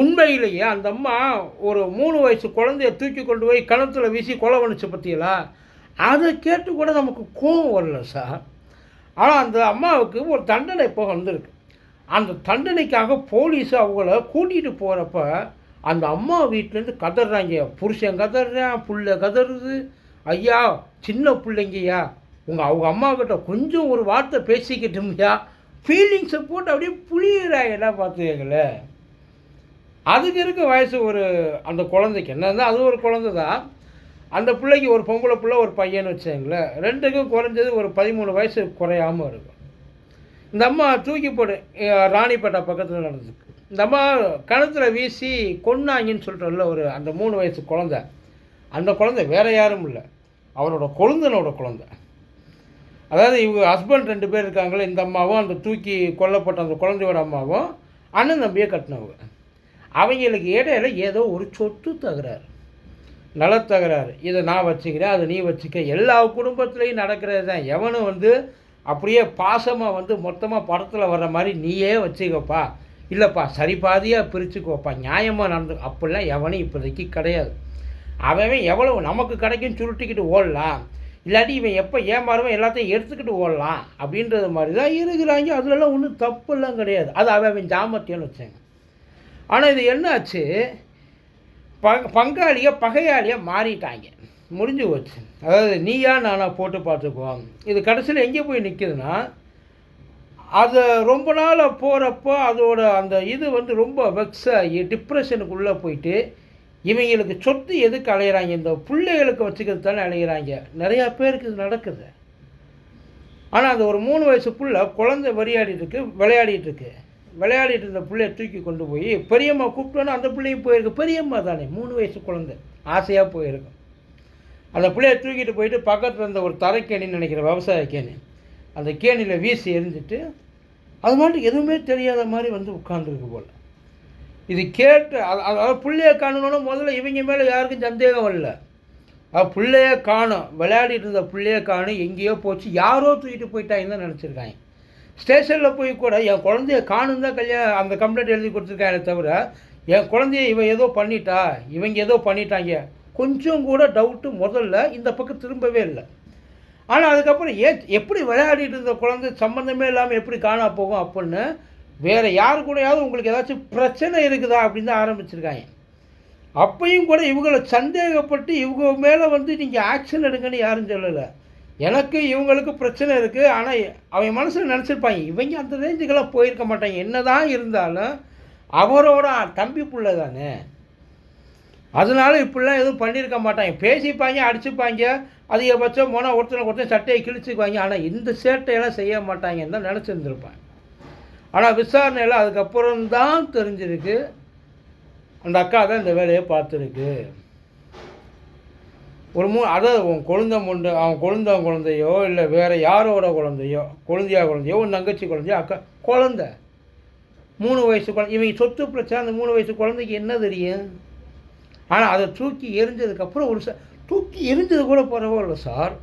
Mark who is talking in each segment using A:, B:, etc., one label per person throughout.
A: உண்மையிலேயே அந்த அம்மா ஒரு மூணு வயசு குழந்தைய தூக்கி கொண்டு போய் கிணத்துல வீசி கொலை பண்ணிச்சு பற்றியலா அதை கேட்டு கூட நமக்கு கோவம் வரல சார். ஆனால் அந்த அம்மாவுக்கு ஒரு தண்டனை இப்போ வந்திருக்கு. அந்த தண்டனைக்காக போலீஸ் அவங்கள கூட்டிகிட்டு போகிறப்ப அந்த அம்மா வீட்டிலேருந்து கதறாங்க. புருஷன் கதறான் புள்ள கதறுது. ஐயா சின்ன பிள்ளைங்கய்யா உங்கள் அவங்க அம்மாக்கிட்ட கொஞ்சம் ஒரு வார்த்தை பேசிக்கிட்டோம்யா ஃபீலிங்ஸை போட்டு அப்படியே புளியிறாங்கடா பார்த்துக்கங்களேன் அதுக்கு இருக்க வயசு ஒரு அந்த குழந்தைக்கு. என்ன இருந்தால் அது ஒரு குழந்தை தான் அந்த பிள்ளைக்கு ஒரு பொம்பளை பிள்ளை ஒரு பையன் வச்சாங்களேன் ரெண்டுக்கும் குறைஞ்சது ஒரு பதிமூணு வயசு குறையாமல் இருக்கும். இந்த அம்மா தூக்கி போடு ராணிப்பேட்டா பக்கத்தில் நடந்துருக்கு. இந்த அம்மா கிணத்துல வீசி கொன்னாங்கன்னு சொல்கிறல்ல ஒரு அந்த மூணு வயசு குழந்த. அந்த குழந்தை வேற யாரும் இல்லை. அவரோட கொழுந்தனோட குழந்தை. அதாவது இவங்க ஹஸ்பண்ட் ரெண்டு பேர் இருக்காங்களே இந்த அம்மாவும் அந்த தூக்கி கொல்லப்பட்ட அந்த குழந்தையோட அம்மாவும் அண்ணன் தம்பியை கட்டினவங்க. அவங்களுக்கு இடையில ஏதோ ஒரு சொத்து தகராறு. நலத்தகராறு இதை நான் வச்சுக்கிறேன் அதை நீ வச்சுக்க. எல்லா குடும்பத்துலேயும் நடக்கிறது தான். எவனும் வந்து அப்படியே பாசமாக வந்து மொத்தமாக படத்தில் வர்ற மாதிரி நீயே வச்சுக்கப்பா. இல்லைப்பா சரி பாதியாக பிரிச்சுக்கோப்பா. நியாயமாக நடந்து அப்படிலாம் எவனும் இப்போதைக்கு கிடையாது. அவன் எவ்வளவு நமக்கு கிடைக்கும் சுருட்டிக்கிட்டு ஓடலாம். இல்லாட்டி இவன் எப்போ ஏமாறுவன் எல்லாத்தையும் எடுத்துக்கிட்டு ஓடலாம். அப்படின்றது மாதிரி தான் இருக்கிறாங்க. அதுலலாம் ஒன்றும் தப்புலாம் கிடையாது. அது அவன் அவன் ஜாமத்தியம்னு வச்சாங்க ஆனால் இது என்னாச்சு? ப பங்காளியை பகையாளியாக மாறிட்டாங்க. முடிஞ்சு போச்சு. அதாவது நீயா நானா போட்டு பார்த்துக்குவோம். இது கடைசியில் எங்கே போய் நிற்குதுன்னா அது ரொம்ப நாள் போகிறப்போ அதோட அந்த இது வந்து ரொம்ப வெக்ஸ் ஆகி டிப்ரெஷனுக்குள்ளே போயிட்டு இவங்களுக்கு சொத்து எதுக்கு அலையிறாங்க? இந்த பிள்ளைகளுக்கு வச்சுக்கிறது தானே அலையிறாங்க. நிறையா பேருக்கு இது நடக்குது. ஆனால் அது ஒரு மூணு வயசு புள்ள குழந்தை விளையாடிட்டு இருக்கு விளையாடிட்டு இருக்கு. விளையாடிட்டு இருந்த பிள்ளைய தூக்கி கொண்டு போய் பெரியம்மா கூப்பிட்டோன்னா அந்த பிள்ளையும் போயிருக்கு. பெரியம்மா தானே மூணு வயசு குழந்தை ஆசையாக போயிருக்கும் அந்த பிள்ளைய தூக்கிட்டு போயிட்டு பக்கத்தில் இருந்த ஒரு தரைக்கேணின்னு நினைக்கிற விவசாய கேணி அந்த கேணியில் வீசி எரிஞ்சிட்டு அது மாட்டுக்கு எதுவுமே தெரியாத மாதிரி வந்து உட்காந்துருக்கு போல். இது கேட்டு அது- அதாவது பிள்ளைய காணணும்னா முதல்ல இவங்க மேலே யாருக்கும் சந்தேகம் வரல அது பிள்ளைய காணும். விளையாடிட்டு இருந்த பிள்ளைய காணும். எங்கேயோ போச்சு. யாரோ தூக்கிட்டு போயிட்டாங்கன்னு தான் நினச்சிருக்காங்க. ஸ்டேஷனில் போய் கூட என் குழந்தைய காணும் தான் கல்யாணம் அந்த கம்ப்ளைண்ட் எழுதி கொடுத்துருக்காங்க தவிர என் குழந்தைய இவன் ஏதோ பண்ணிட்டா இவங்க ஏதோ பண்ணிட்டாங்க. கொஞ்சம் கூட டவுட்டு முதல்ல இந்த பக்கம் திரும்பவே இல்லை. ஆனால் அதுக்கப்புறம் ஏ எப்படி விளையாடிட்டு இருந்த குழந்தை சம்மந்தமே இல்லாமல் எப்படி காணா போகும் அப்படின்னு வேறு யாரு கூடயாவது உங்களுக்கு ஏதாச்சும் பிரச்சனை இருக்குதா அப்படின்னு தான் ஆரம்பிச்சிருக்காங்க. அப்பையும் கூட இவங்களை சந்தேகப்பட்டு இவங்க மேலே வந்து நீங்கள் ஆக்ஷன் எடுங்கன்னு யாரும் சொல்லலை. எனக்கு இவங்களுக்கு பிரச்சனை இருக்குது ஆனால் அவன் மனசில் நினச்சிருப்பாங்க இவங்க அந்த ரேஞ்சுக்கெல்லாம் போயிருக்க மாட்டாங்க. என்னதான் இருந்தாலும் அவரோட தம்பி பிள்ளை தானே. அதனால இப்படிலாம் எதுவும் பண்ணியிருக்க மாட்டாங்க. பேசிப்பாங்க அடிச்சுப்பாங்க அதிகபட்சம் போனால் ஒருத்தனை ஒருத்தன் சட்டையை கிழிச்சுக்குவாங்க. ஆனால் இந்த சேட்டையெல்லாம் செய்ய மாட்டாங்கன்னு தான் நினச்சிருந்துருப்பாங்க. ஆனால் விசாரணையில் அதுக்கப்புறம் தான் தெரிஞ்சிருக்கு. அந்த அக்கா தான் இந்த வேலையை பார்த்துருக்கு. ஒரு மூணு அதாவது உன் குழந்தை முண்டு அவன் குழந்தை குழந்தையோ இல்லை வேறு யாரோட குழந்தையோ குழந்தையா குழந்தையோ உன் தங்கச்சி குழந்தையோ அக்கா குழந்த. மூணு வயசு குழந்தை இவங்க சொத்து பிரச்சனை அந்த மூணு வயசு குழந்தைக்கு என்ன தெரியும்? ஆனால் அதை தூக்கி எரிஞ்சதுக்கப்புறம் ஒரு சார் தூக்கி எரிஞ்சது கூட பரவாயில்ல சார்.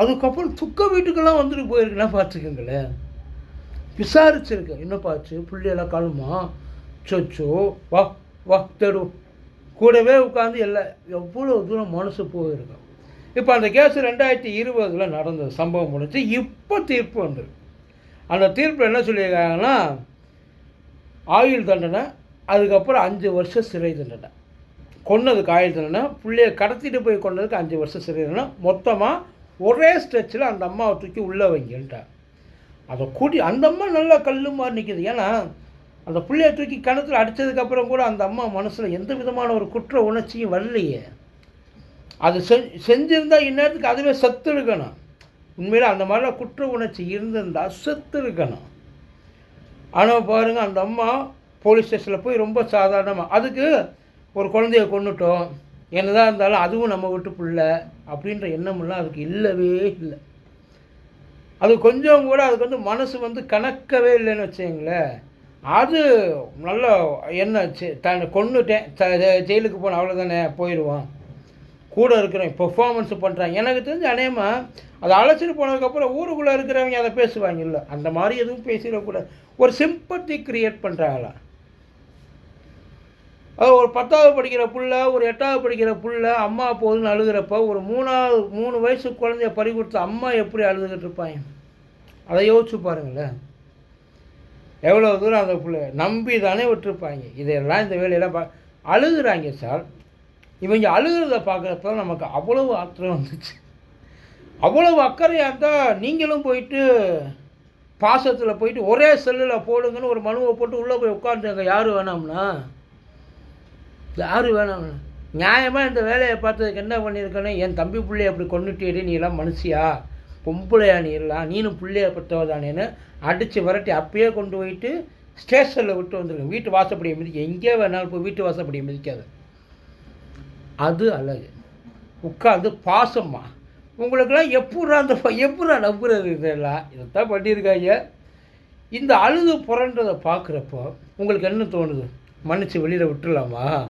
A: அதுக்கப்புறம் துக்க வீட்டுக்கெல்லாம் வந்துட்டு போயிருக்குன்னா பார்த்துக்கோங்களேன் விசாரிச்சிருக்கேன். என்ன பார்த்து பிள்ளையெல்லாம் கழுமா சொச்சோ வா வா தெரு கூடவே உட்காந்து எல்லா எவ்வளோ தூரம் மனசு போயிருக்கும். இப்போ அந்த கேஸ் ரெண்டாயிரத்தி இருபதில் நடந்தது சம்பவம் முடிஞ்சு இப்போ தீர்ப்பு வந்து. அந்த தீர்ப்பு என்ன சொல்லியிருக்காங்கன்னா ஆயுள் தண்டனை அதுக்கப்புறம் அஞ்சு வருஷம் சிறை தண்டனை. கொன்னதுக்கு ஆயுள் தண்டனை பிள்ளைய கடத்திட்டு போய் கொன்னதுக்கு அஞ்சு வருஷம் சிறை தண்டனை. மொத்தமாக ஒரே ஸ்ட்ரெச்சில் அந்த அம்மாவை தூக்கி உள்ளே வைங்கன்ட்டார். அதை கூட்டி அந்த அம்மா நல்லா கல்லு மாதிரி நிற்கிது ஏன்னா அந்த பிள்ளைய தூக்கி கணத்தில் அடித்ததுக்கப்புறம் கூட அந்த அம்மா மனசில் எந்த விதமான ஒரு குற்ற உணர்ச்சியும் வரலையே. அது செ செஞ்சிருந்தா இந்நேரத்துக்கு அதுவே செத்து இருக்கணும். உண்மையில் அந்த மாதிரிலாம் குற்ற உணர்ச்சி இருந்திருந்தால் செத்து இருக்கணும். ஆனால் பாருங்கள் அந்த அம்மா போலீஸ் ஸ்டேஷனில் போய் ரொம்ப சாதாரணமாக அதுக்கு ஒரு குழந்தைய கொண்டுட்டோம் என்னதான் இருந்தாலும் அதுவும் நம்ம வீட்டு பிள்ளை அப்படின்ற எண்ணமெல்லாம் அதுக்கு இல்லவே இல்லை. அது கொஞ்சம் கூட அதுக்கு வந்து மனசு வந்து கணக்கவே இல்லைன்னு வச்சுங்களேன் அது நல்ல என்ன தன்னை கொண்டுட்டேன் த- ஜெயிலுக்கு போன அவ்வளோதானே போயிடுவான். கூட இருக்கிறவங்க பெர்ஃபார்மன்ஸ் பண்ணுறாங்க எனக்கு தெரிஞ்சு அநேகமாக அதை அழைச்சிட்டு போனதுக்கப்புறம் ஊருக்குள்ளே இருக்கிறவங்க அதை பேசுவாங்க. இல்லை அந்த மாதிரி எதுவும் பேசிடக்கூடாது. ஒரு சிம்பத்தி க்ரியேட் பண்ணுறாங்களா அது ஒரு பத்தாவது படிக்கிற புள்ள ஒரு எட்டாவது படிக்கிற புள்ள அம்மா போதுன்னு அழுகிறப்ப ஒரு மூணாவது மூணு வயசு குழந்தைய பறி கொடுத்த அம்மா எப்படி அழுதுகிட்டு இருப்பாங்க? அதை யோசிச்சு பாருங்களேன். எவ்வளோ தூரம் அந்த பிள்ளை நம்பி தானே விட்டுருப்பாங்க? இதெல்லாம் இந்த வேலையெல்லாம் பா அழுகுறாங்க சார். இவங்க அழுகிறத பார்க்குறப்ப நமக்கு அவ்வளவு ஆத்திரம் வந்துச்சு. அவ்வளவு அக்கறையாக இருந்தால் நீங்களும் போயிட்டு பாசத்தில் போயிட்டு ஒரே செல்லில் போடுங்கன்னு ஒரு மனுவை போட்டு உள்ளே போய் உட்காந்துங்க யார் வேணாம்னா? யார் வேணாம்னா? நியாயமாக இந்த வேலையை பார்த்ததுக்கு என்ன பண்ணியிருக்கேன்னு என் தம்பி பிள்ளைய அப்படி கொண்டுட்டேடி நீ எல்லாம் மனுஷியா? பொம்பளையா நீ நீனும் பிள்ளைய பெற்றவதானேன்னு அடித்து விரட்டி அப்பயே கொண்டு போயிட்டு ஸ்டேஷனில் விட்டு வந்துருங்க. வீட்டு வாசப்படியை மிதிக்க எங்கே வேணாலும் போய் வீட்டு வாசப்படியை மிதிக்காது. அது அழகு. உட்காந்து பாசம்மா. உங்களுக்கெல்லாம் எப்படா அந்த எப்படா நம்புறது இதெல்லாம்? இதைத்தான் பண்ணியிருக்காங்க. இந்த அழுது புரண்டதை பார்க்குறப்போ உங்களுக்கு என்ன தோணுது? மன்னிச்சு வெளியில் விட்டுடலாமா